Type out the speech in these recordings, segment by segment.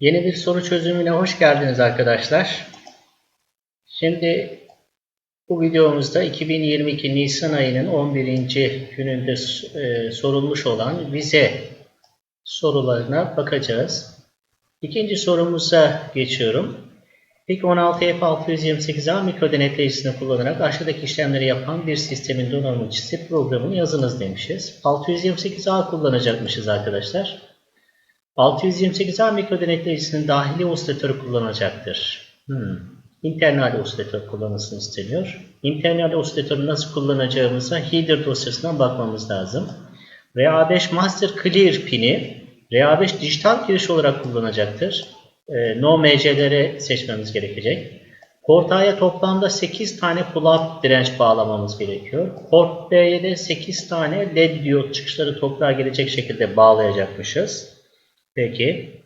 Yeni bir soru çözümüne hoş geldiniz arkadaşlar. Şimdi bu videomuzda 2022 Nisan ayının 11. gününde e, sorulmuş olan vize sorularına bakacağız. İkinci sorumuza geçiyorum. İlk 16F628A mikro denetleyicisini kullanarak aşağıdaki işlemleri yapan bir sistemin donanımcısı programını yazınız demişiz. 628A kullanacakmışız arkadaşlar. 628A mikro denetleyicisinin dahili osilatörü kullanacaktır. Hmm. İnternal osilatör kullanılsın isteniyor. İnternal osilatörü nasıl kullanacağımıza header dosyasından bakmamız lazım. RA5 Master Clear pini RA5 dijital giriş olarak kullanacaktır. E, no MC'leri seçmemiz gerekecek. Port A'ya toplamda 8 tane pull-up direnç bağlamamız gerekiyor. Port B'ye de 8 tane LED diyot çıkışları toprağa gelecek şekilde bağlayacakmışız. Peki.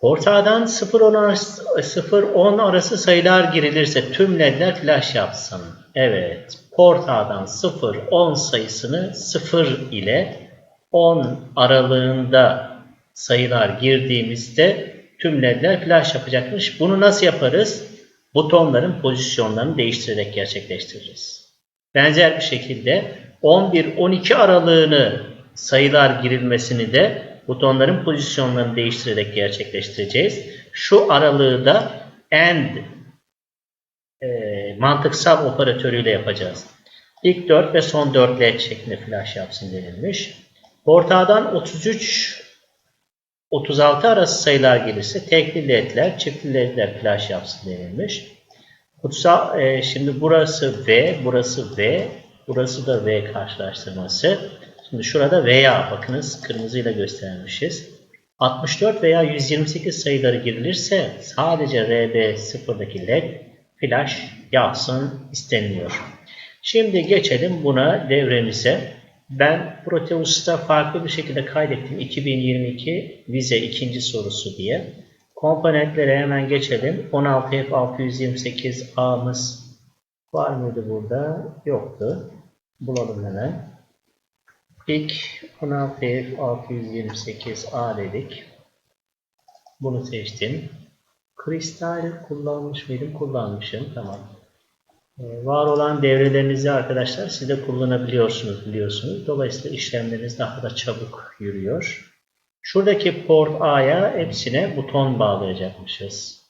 Port A'dan 0-10 arası, 0-10 arası sayılar girilirse tüm ledler flash yapsın. Evet. Port A'dan 0-10 sayısını 0 ile 10 aralığında sayılar girdiğimizde tüm ledler flash yapacakmış. Bunu nasıl yaparız? Butonların pozisyonlarını değiştirerek gerçekleştiririz. Benzer bir şekilde 11-12 aralığını sayılar girilmesini de butonların pozisyonlarını değiştirerek gerçekleştireceğiz. Şu aralığı da AND e, mantıksal operatörüyle yapacağız. İlk 4 ve son 4 led şeklinde flash yapsın denilmiş. Portadan 33 36 arası sayılar gelirse tekli ledler, çiftli ledler flash yapsın denilmiş. Kutsal, e, şimdi burası V, burası V, burası da V karşılaştırması. Şimdi şurada veya bakınız kırmızıyla göstermişiz. 64 veya 128 sayıları girilirse sadece RB0'daki led flash yapsın isteniliyor. Şimdi geçelim buna devremize. Ben Proteus'ta farklı bir şekilde kaydettim. 2022 vize ikinci sorusu diye. Komponentlere hemen geçelim. 16F628A'mız var mıydı burada? Yoktu. Bulalım hemen. İlk 16F628A dedik. Bunu seçtim. Kristal kullanmış mıydım? Kullanmışım. Tamam. Ee, var olan devrelerinizi arkadaşlar siz de kullanabiliyorsunuz biliyorsunuz. Dolayısıyla işlemleriniz daha da çabuk yürüyor. Şuradaki port A'ya hepsine buton bağlayacakmışız.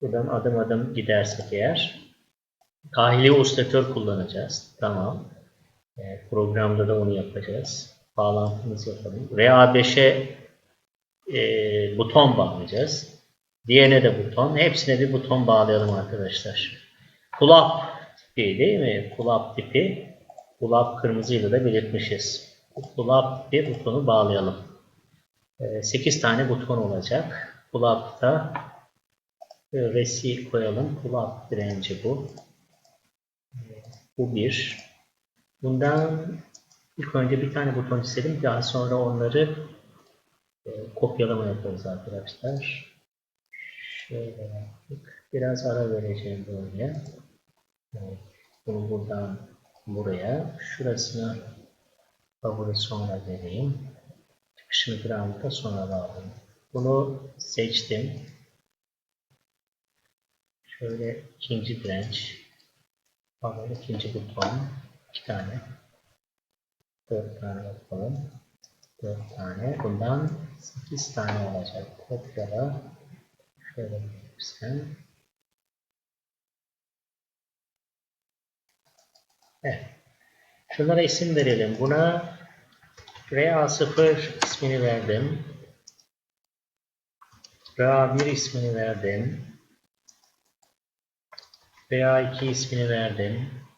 Buradan adım adım gidersek eğer. Dahili osilatör kullanacağız. Tamam. E, programda da onu yapacağız. Bağlantımızı yapalım. RA5'e e, buton bağlayacağız. Diğerine de buton. Hepsine bir buton bağlayalım arkadaşlar. Pull-up tipi değil mi? Pull-up tipi. Pull-up kırmızıyla da belirtmişiz. Pull-up tipi butonu bağlayalım. E, 8 tane buton olacak. Pull-up'ta resi koyalım. Pull-up direnci bu. Bu bir. Bundan ilk önce bir tane buton istedim. Daha sonra onları e, kopyalama yaparız arkadaşlar. Şöyle yaptık. Biraz ara vereceğim buraya. Evet, bunu buradan buraya. Şurasını favori sonra vereyim. Çıkışını ground'a sonra bağlayayım. Bunu seçtim. Şöyle ikinci direnç. Pardon ikinci buton. 2 tane. 4 tane yapalım. 4 tane. Bundan 8 tane olacak. Kopyala. Şöyle yapırsan. Evet. Şunlara isim verelim. Buna RA0 ismini verdim. RA1 ismini verdim. RA2 ismini verdim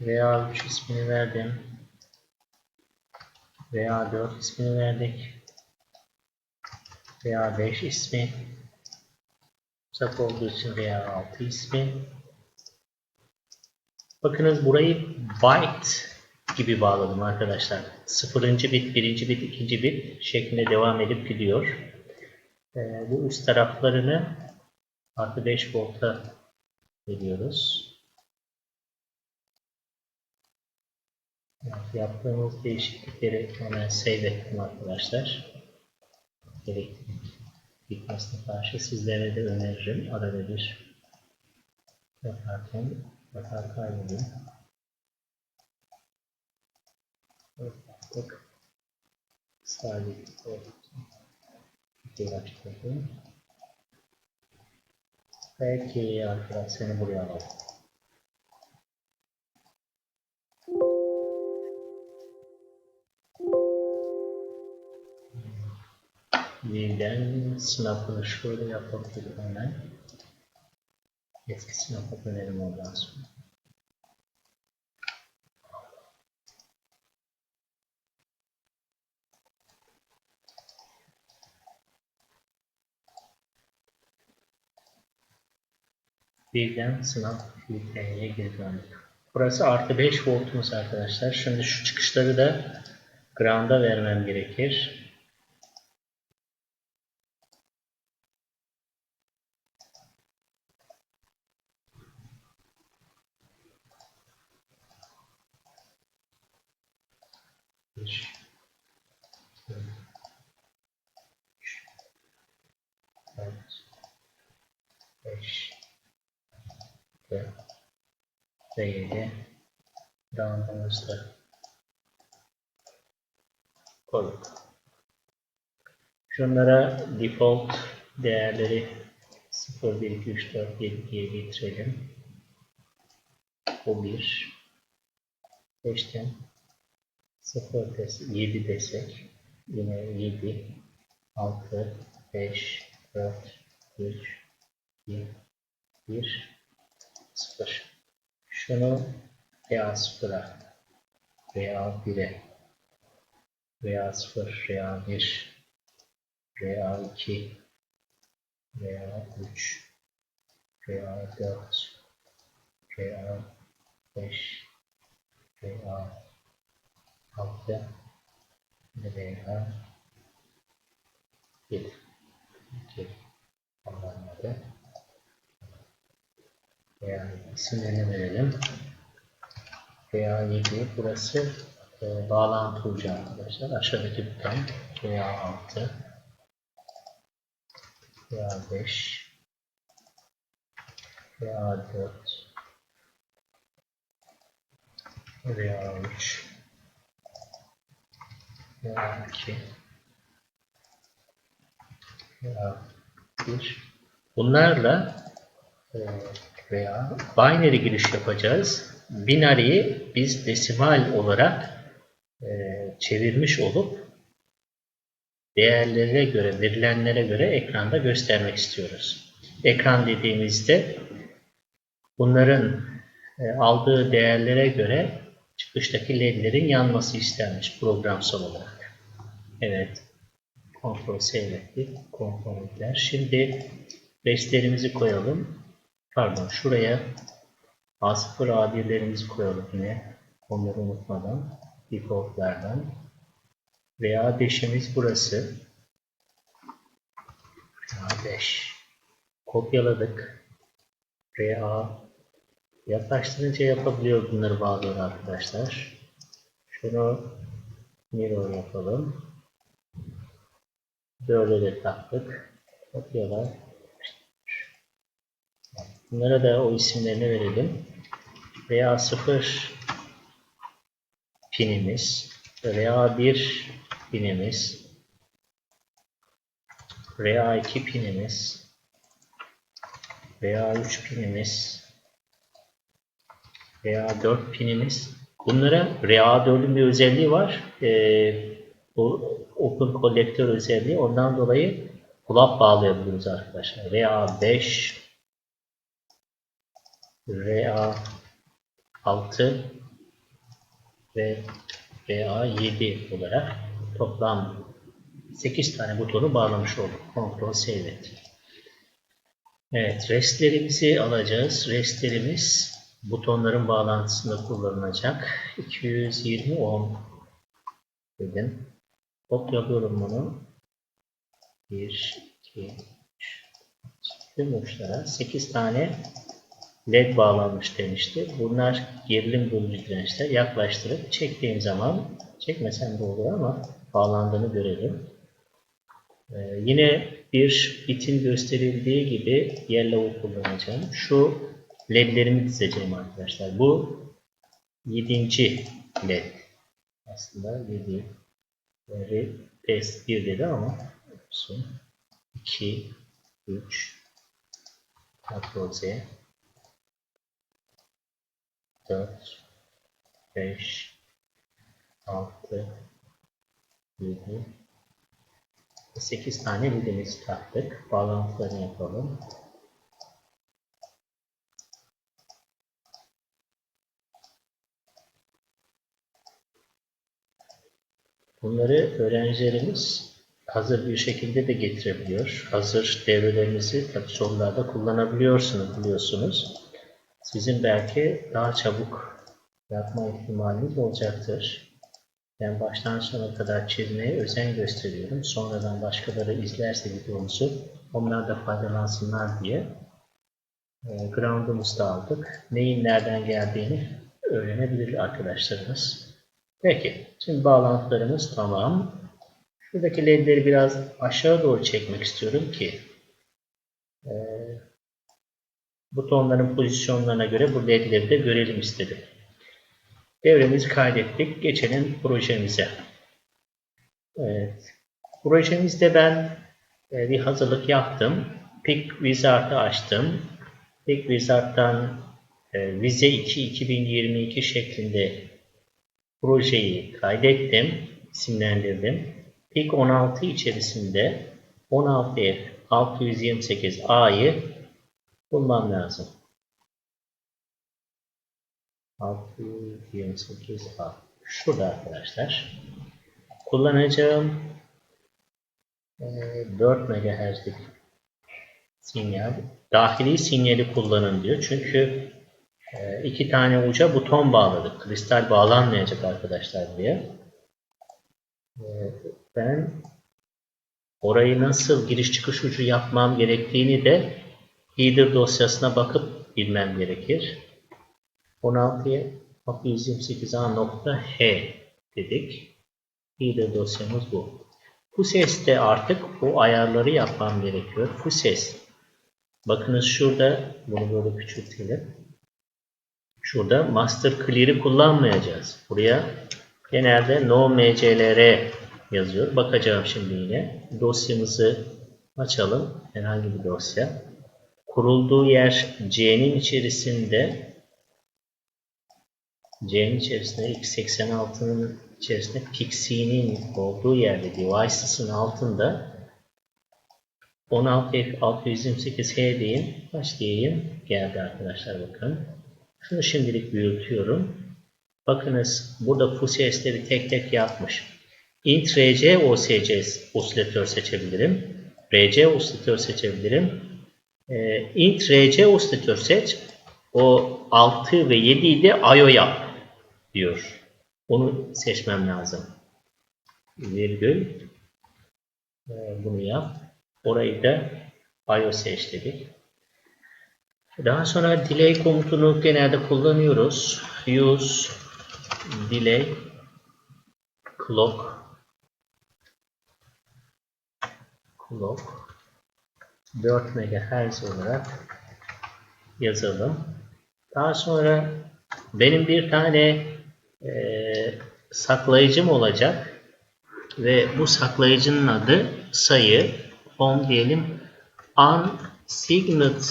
veya 3 ismini verdim. Veya 4 ismini verdik. Veya 5 ismi. Uzak olduğu için veya 6 ismi. Bakınız burayı byte gibi bağladım arkadaşlar. Sıfırıncı bit, birinci bit, ikinci bit şeklinde devam edip gidiyor. Ee, bu üst taraflarını artı 5 volta veriyoruz. Yaptığımız değişiklikleri hemen save ettim arkadaşlar. Gerekli gitmesine karşı sizlere de öneririm. Arada bir yaparken bakar kaydedin. Evet, baktık. Sabit bir açtırdım. Peki arkadaş seni buraya alalım. Birden sınavını şöyle yapabilirim hemen. Sınava dönelim ondan sonra. Birden sınav filtreye geri döndük. Burası artı 5 voltumuz arkadaşlar. Şimdi şu çıkışları da ground'a vermem gerekir. Bir, iki, üç, dört, beş, ve ve 7 round'ımızda koyduk. Şunlara default değerleri 0, 1, 2, 3, 4, 7 diye getirelim. Bu 1. 5'ten 0 desek, 7 desek yine 7, 6, 5, 4, 3, 2, 1, 0. Şunu veya 0'a veya 1'e veya 0 veya 1 veya 2 veya 3 veya 4 veya 5 veya 6 veya 7 2 anlamları veya isimlerini verelim. Veya 7 burası e, bağlantı ucu arkadaşlar. Aşağıdaki buton veya 6 veya 5 veya 4 veya 3 veya 2 veya 1 bunlarla e, veya binary giriş yapacağız. Binary'yi biz desimal olarak e, çevirmiş olup değerlere göre, verilenlere göre ekranda göstermek istiyoruz. Ekran dediğimizde bunların e, aldığı değerlere göre çıkıştaki ledlerin yanması istenmiş programsal olarak. Evet. Kontrol seyrettik. Komponentler. Şimdi restlerimizi koyalım. Pardon şuraya A0 A1'lerimizi koyalım yine. Onları unutmadan. Defaultlardan. Veya 5'imiz burası. A5. Kopyaladık. RA yaklaştırınca yapabiliyor bunları bazıları arkadaşlar. Şunu mirror yapalım. Böyle de taktık. Kopyala. Bunlara da o isimlerini verelim. RA0 pinimiz, RA1 pinimiz, RA2 pinimiz, RA3 pinimiz, RA4 pinimiz. Bunlara RA4'ün bir özelliği var. Ee, bu Open Collector özelliği. Ondan dolayı kulak bağlayabiliyoruz arkadaşlar. RA5 RA6 ve RA7 olarak toplam 8 tane butonu bağlamış olduk. Ctrl C evet. Evet, restlerimizi alacağız. Restlerimiz butonların bağlantısında kullanılacak. 220 ohm dedim. Kopyalıyorum bunu. 1, 2, 3, tüm uçlara 8 tane led bağlanmış demişti. Bunlar gerilim bulucu dirençler. Yaklaştırıp çektiğim zaman çekmesem de olur ama bağlandığını görelim. Ee, yine bir bitin gösterildiği gibi yellow kullanacağım. Şu ledlerimi dizeceğim arkadaşlar. Bu yedinci led. Aslında yedi. Böyle test 1 dedi ama olsun. 2 3 Ctrl Z 4 5 6 7 8 tane lidimizi taktık. Bağlantılarını yapalım. Bunları öğrencilerimiz hazır bir şekilde de getirebiliyor. Hazır devrelerinizi tabii sorularda kullanabiliyorsunuz biliyorsunuz. Sizin belki daha çabuk yapma ihtimaliniz olacaktır. Ben baştan sona kadar çizmeye özen gösteriyorum. Sonradan başkaları izlerse videomuzu onlar da faydalansınlar diye e, ground'umuzu da aldık. Neyin nereden geldiğini öğrenebilir arkadaşlarımız. Peki, şimdi bağlantılarımız tamam. Şuradaki ledleri biraz aşağı doğru çekmek istiyorum ki e, butonların pozisyonlarına göre bu ledleri de görelim istedim. Devremizi kaydettik. Geçelim projemize. Evet. Projemizde ben e, bir hazırlık yaptım. Pick Wizard'ı açtım. Pick Wizard'dan e, Vize 2 2022 şeklinde projeyi kaydettim, isimlendirdim. Pick 16 içerisinde 16F 628A'yı bulmam lazım. 628A. Şurada arkadaşlar. Kullanacağım e, 4 MHz'lik sinyal. Dahili sinyali kullanın diyor. Çünkü e, iki tane uca buton bağladık. Kristal bağlanmayacak arkadaşlar diye. E, ben orayı nasıl giriş çıkış ucu yapmam gerektiğini de header dosyasına bakıp bilmem gerekir. 16'ya 628A.H dedik. Header dosyamız bu. Fuses'te artık o ayarları yapmam gerekiyor. Fuses. Bakınız şurada bunu böyle küçültelim. Şurada master clear'i kullanmayacağız. Buraya genelde no mclr yazıyor. Bakacağım şimdi yine. Dosyamızı açalım. Herhangi bir dosya. Kurulduğu yer C'nin içerisinde C'nin içerisinde x86'nın içerisinde PXE'nin olduğu yerde devices'ın altında 16F628H deyin. Başlayayım. Geldi arkadaşlar bakın. Şunu şimdilik büyütüyorum. Bakınız burada FUSES'leri tek tek yapmış. int RC OSC osilatör seçebilirim. RC osilatör seçebilirim. E, int RC osilatör seç. O 6 ve 7'yi de IO yap diyor. Onu seçmem lazım. Virgül. E, bunu yap. Orayı da IO seç dedik. Daha sonra delay komutunu genelde kullanıyoruz. Use delay clock clock 4 MHz olarak yazalım. Daha sonra benim bir tane e, saklayıcım olacak ve bu saklayıcının adı sayı home diyelim unsigned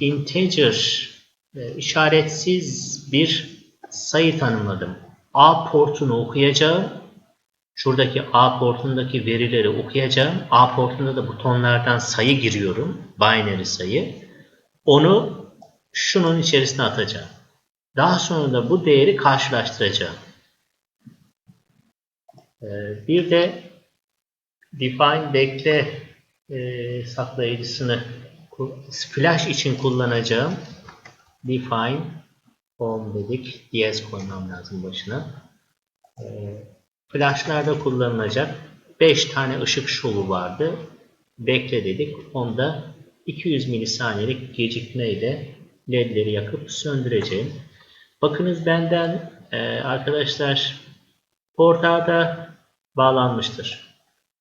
integer e, işaretsiz bir sayı tanımladım. A portunu okuyacağım. Şuradaki A portundaki verileri okuyacağım. A portunda da butonlardan sayı giriyorum. Binary sayı. Onu şunun içerisine atacağım. Daha sonra da bu değeri karşılaştıracağım. E, bir de define bekle e, saklayıcısını flash için kullanacağım define home dedik. DS koymam lazım başına. Flashlarda kullanılacak 5 tane ışık şovu vardı. Bekle dedik. Onda 200 milisaniyelik gecikmeyle ledleri yakıp söndüreceğim. Bakınız benden e, arkadaşlar portada bağlanmıştır.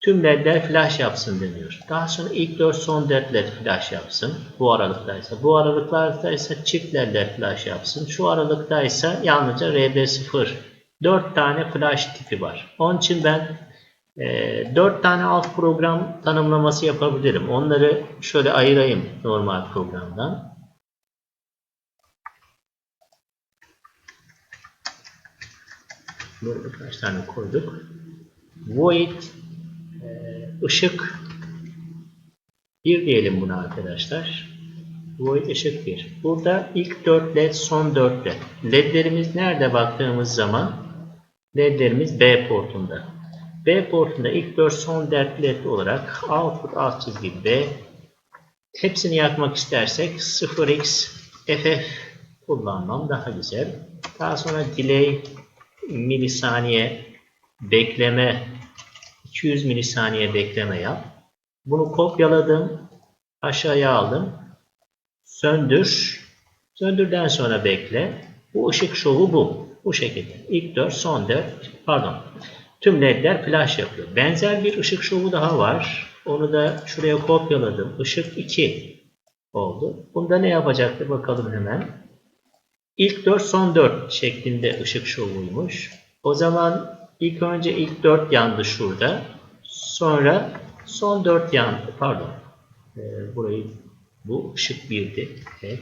tüm ledler flash yapsın deniyor. Daha sonra ilk 4 son 4 led flash yapsın. Bu aralıktaysa. Bu aralıklardaysa çift ledler flash yapsın. Şu aralıktaysa yalnızca RB0. 4 tane flash tipi var. Onun için ben e, 4 tane alt program tanımlaması yapabilirim. Onları şöyle ayırayım normal programdan. Böyle birkaç tane koyduk. Void e, ışık 1 diyelim buna arkadaşlar. Void ışık 1. Burada ilk 4 led son 4 led. Ledlerimiz nerede baktığımız zaman ledlerimiz B portunda. B portunda ilk 4 son 4 led olarak output alt çizgi B. Hepsini yakmak istersek 0x FF kullanmam daha güzel. Daha sonra delay milisaniye bekleme 200 milisaniye bekleme yap. Bunu kopyaladım. Aşağıya aldım. Söndür. Söndürden sonra bekle. Bu ışık şovu bu. Bu şekilde. İlk 4, son 4, pardon. Tüm ledler flash yapıyor. Benzer bir ışık şovu daha var. Onu da şuraya kopyaladım. Işık 2 oldu. Bunda ne yapacaktı bakalım hemen. İlk 4 son 4 şeklinde ışık şovuymuş. O zaman ilk önce ilk 4 yandı şurada. Sonra son 4 yandı. Pardon. Ee, burayı bu ışık 1'di. Evet.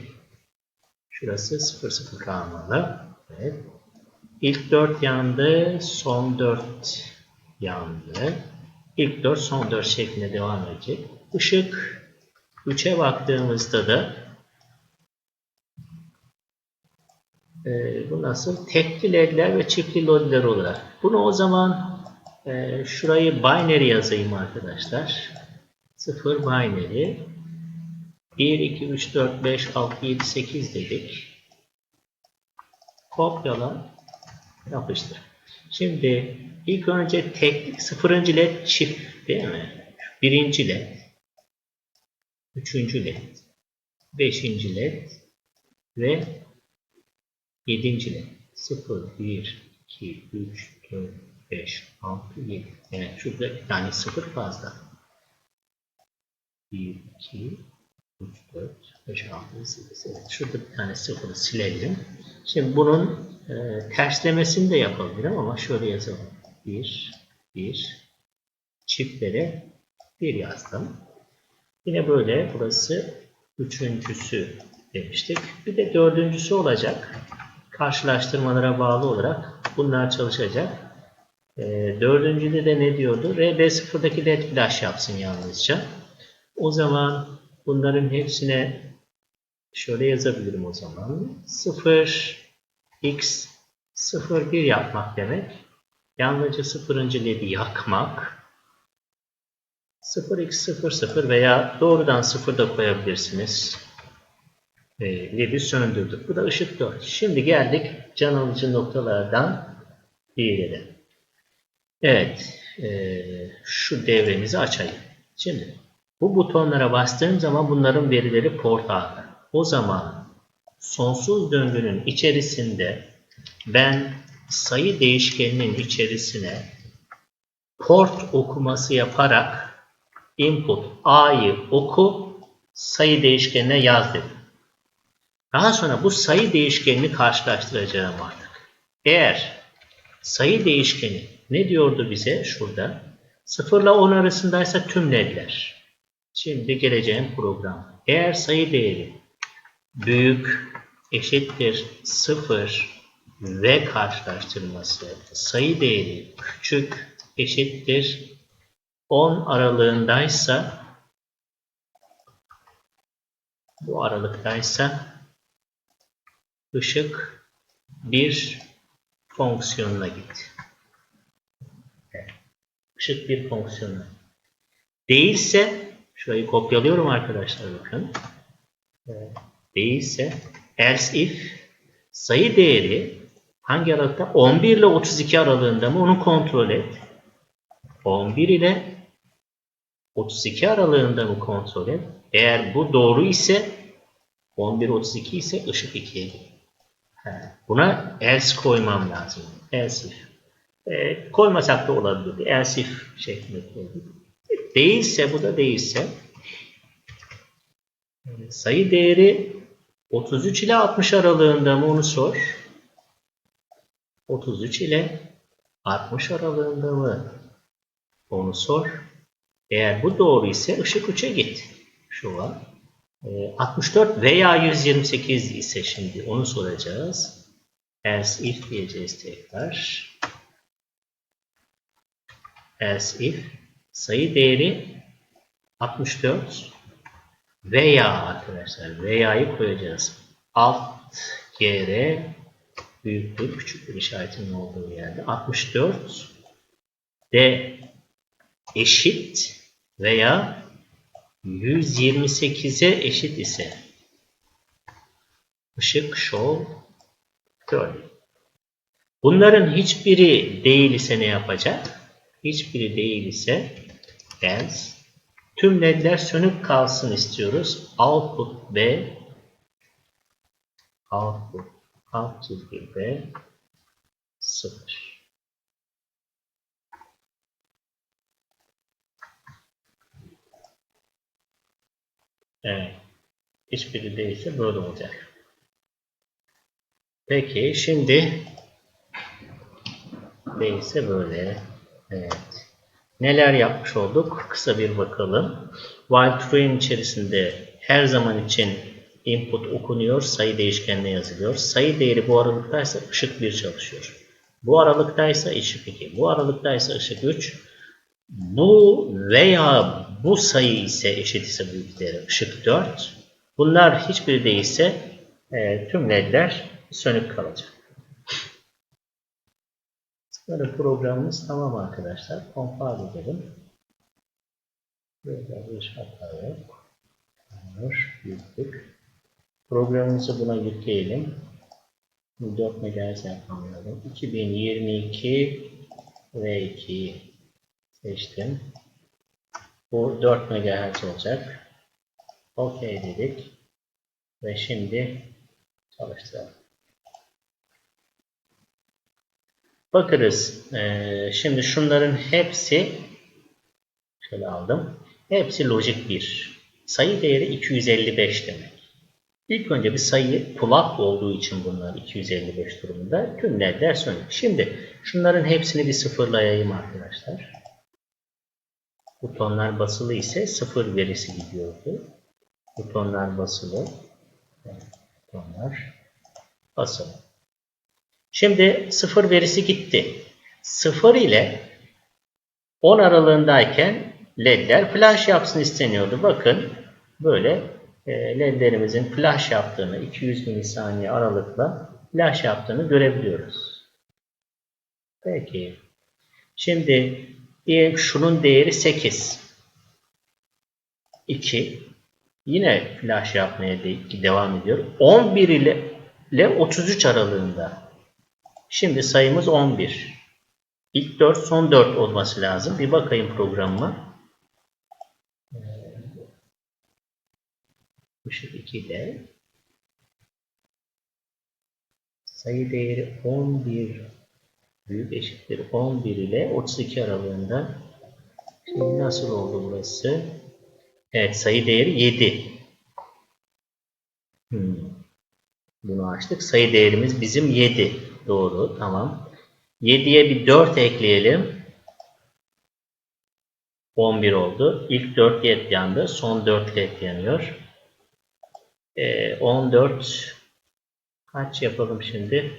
Şurası 0 0 kalmalı. Evet. İlk 4 yandı. Son 4 yandı. İlk 4 son 4 şeklinde devam edecek. Işık 3'e baktığımızda da e, bu nasıl? Tekli ledler ve çiftli ledler olarak. Bunu o zaman e, şurayı binary yazayım arkadaşlar. 0 binary. 1, 2, 3, 4, 5, 6, 7, 8 dedik. Kopyala. Yapıştır. Şimdi ilk önce teklik sıfırıncı led çift değil mi? Birinci led. Üçüncü led. Beşinci led. Ve yedinci led. 0, 1, 2, 3, 4, 5, 6, 7. Evet şurada bir tane sıfır fazla. 1, 2, 3, 4, 5, 6, 8. Evet, şurada bir tane sıfırı silelim. Şimdi bunun e, terslemesini de yapabilirim ama şöyle yazalım. 1, 1, çiftlere 1 yazdım. Yine böyle burası üçüncüsü demiştik. Bir de dördüncüsü olacak. Karşılaştırmalara bağlı olarak bunlar çalışacak. E, dördüncüde de ne diyordu? RB0'daki led flash yapsın yalnızca. O zaman bunların hepsine şöyle yazabilirim o zaman. 0 x 0 1 yapmak demek. Yalnızca 0. ledi yakmak. 0 x 0 0 veya doğrudan 0 da koyabilirsiniz. E, ledi söndürdük. Bu da ışık 4. Şimdi geldik can alıcı noktalardan diğerine. Evet. E, şu devremizi açayım. Şimdi bu butonlara bastığım zaman bunların verileri port alır. O zaman sonsuz döngünün içerisinde ben sayı değişkeninin içerisine port okuması yaparak input A'yı oku sayı değişkenine yaz dedim. Daha sonra bu sayı değişkenini karşılaştıracağım artık. Eğer sayı değişkeni ne diyordu bize şurada? 0 ile 10 arasındaysa tüm ledler. Şimdi geleceğim program. Eğer sayı değeri büyük eşittir 0 ve karşılaştırması sayı değeri küçük eşittir 10 aralığındaysa bu aralıktaysa ışık bir fonksiyonuna git. Işık bir fonksiyonuna. Değilse şurayı kopyalıyorum arkadaşlar bakın. Evet. Değilse else if sayı değeri hangi aralıkta? 11 ile 32 aralığında mı? Onu kontrol et. 11 ile 32 aralığında mı kontrol et? Eğer bu doğru ise 11-32 ise ışık 2'ye git. Buna else koymam lazım. Else if. E, koymasak da olabilirdi. Else if şeklinde koyduk. Değilse bu da değilse e, sayı değeri 33 ile 60 aralığında mı onu sor. 33 ile 60 aralığında mı onu sor. Eğer bu doğru ise ışık uça git. Şu var. E, 64 veya 128 ise şimdi onu soracağız. Else if diyeceğiz tekrar. Else if sayı değeri 64 veya arkadaşlar veya'yı koyacağız. Alt gr büyüktür küçük bir işaretin olduğu yerde 64 d eşit veya 128'e eşit ise ışık show curly. Bunların hiçbiri değil ise ne yapacak? Hiçbiri değil ise else tüm ledler sönük kalsın istiyoruz. Output B output alt B 0. Evet. Hiçbiri değilse böyle olacak. Peki şimdi değilse böyle. Evet. Neler yapmış olduk? Kısa bir bakalım. While true'nin içerisinde her zaman için input okunuyor, sayı değişkenine yazılıyor. Sayı değeri bu aralıktaysa ışık 1 çalışıyor. Bu aralıktaysa ışık 2. Bu aralıktaysa ışık 3. Bu veya bu sayı ise eşit ise büyük değeri ışık 4. Bunlar hiçbiri değilse e, tüm ledler sönük kalacak. Böyle programımız tamam arkadaşlar. Compile edelim. Böyle bir hata yok. Yanlış, büyüklük. Programımızı buna yükleyelim. 4 MHz yapmıyorum. 2022 ve 2 seçtim. Bu 4 MHz olacak. OK dedik. Ve şimdi çalıştıralım. Bakırız. Ee, şimdi şunların hepsi şöyle aldım. Hepsi lojik 1. Sayı değeri 255 demek. İlk önce bir sayı pull-up olduğu için bunlar 255 durumunda. Tüm ledler sönük. Şimdi şunların hepsini bir sıfırlayayım arkadaşlar. Butonlar basılı ise sıfır verisi gidiyordu. Butonlar basılı. Butonlar basılı. Şimdi sıfır verisi gitti. Sıfır ile 10 aralığındayken ledler flash yapsın isteniyordu. Bakın böyle e, ledlerimizin flash yaptığını 200 milisaniye aralıkla flash yaptığını görebiliyoruz. Peki. Şimdi diyelim şunun değeri 8. 2. Yine flash yapmaya devam ediyor. 11 ile, ile 33 aralığında. Şimdi sayımız 11. İlk 4 son 4 olması lazım. Bir bakayım programıma. Işık 2'de sayı değeri 11 büyük eşittir 11 ile 32 aralığında Şimdi nasıl oldu burası? Evet sayı değeri 7. Hmm. Bunu açtık. Sayı değerimiz bizim 7. Doğru. Tamam. 7'ye bir 4 ekleyelim. 11 oldu. İlk 4 led yandı. Son 4 led yanıyor. Ee, 14 kaç yapalım şimdi?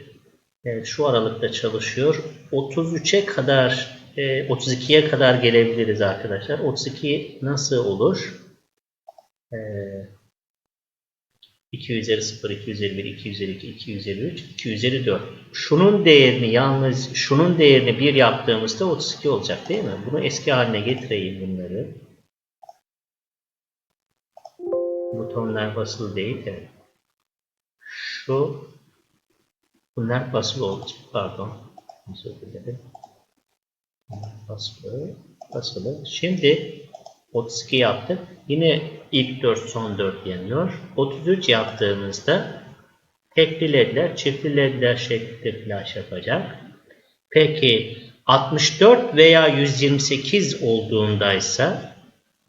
Evet, şu aralıkta çalışıyor. 33'e kadar e, 32'ye kadar gelebiliriz arkadaşlar. 32 nasıl olur? Ee, 2 üzeri 0, 2 üzeri 1, 2 üzeri 2, 2 üzeri 3, 2 üzeri 4. Şunun değerini yalnız şunun değerini 1 yaptığımızda 32 olacak değil mi? Bunu eski haline getireyim bunları. Butonlar basılı değil. Evet. Şu bunlar basılı olacak. Pardon. Özür dilerim. Basılı. Basılı. Şimdi 32 yaptık. Yine ilk 4 son 4 yanıyor. 33 yaptığımızda tekli ledler, çiftli ledler şeklinde flash yapacak. Peki 64 veya 128 olduğundaysa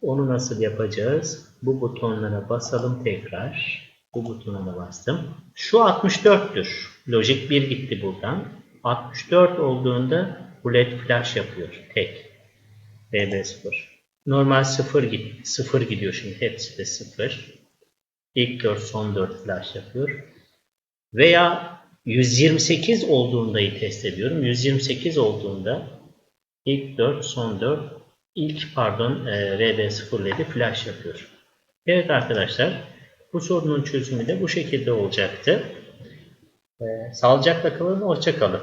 onu nasıl yapacağız? Bu butonlara basalım tekrar. Bu butona da bastım. Şu 64'tür. Logic 1 gitti buradan. 64 olduğunda bu led flash yapıyor. Tek. BB0. Normal 0 git 0 gidiyor şimdi. Hepsi de 0. İlk 4 son 4 flash yapıyor. Veya 128 olduğundayı test ediyorum. 128 olduğunda ilk 4 son 4 ilk pardon e, RB0 ledi flash yapıyor. Evet arkadaşlar bu sorunun çözümü de bu şekilde olacaktı. E, sağlıcakla kalın, hoşça kalın.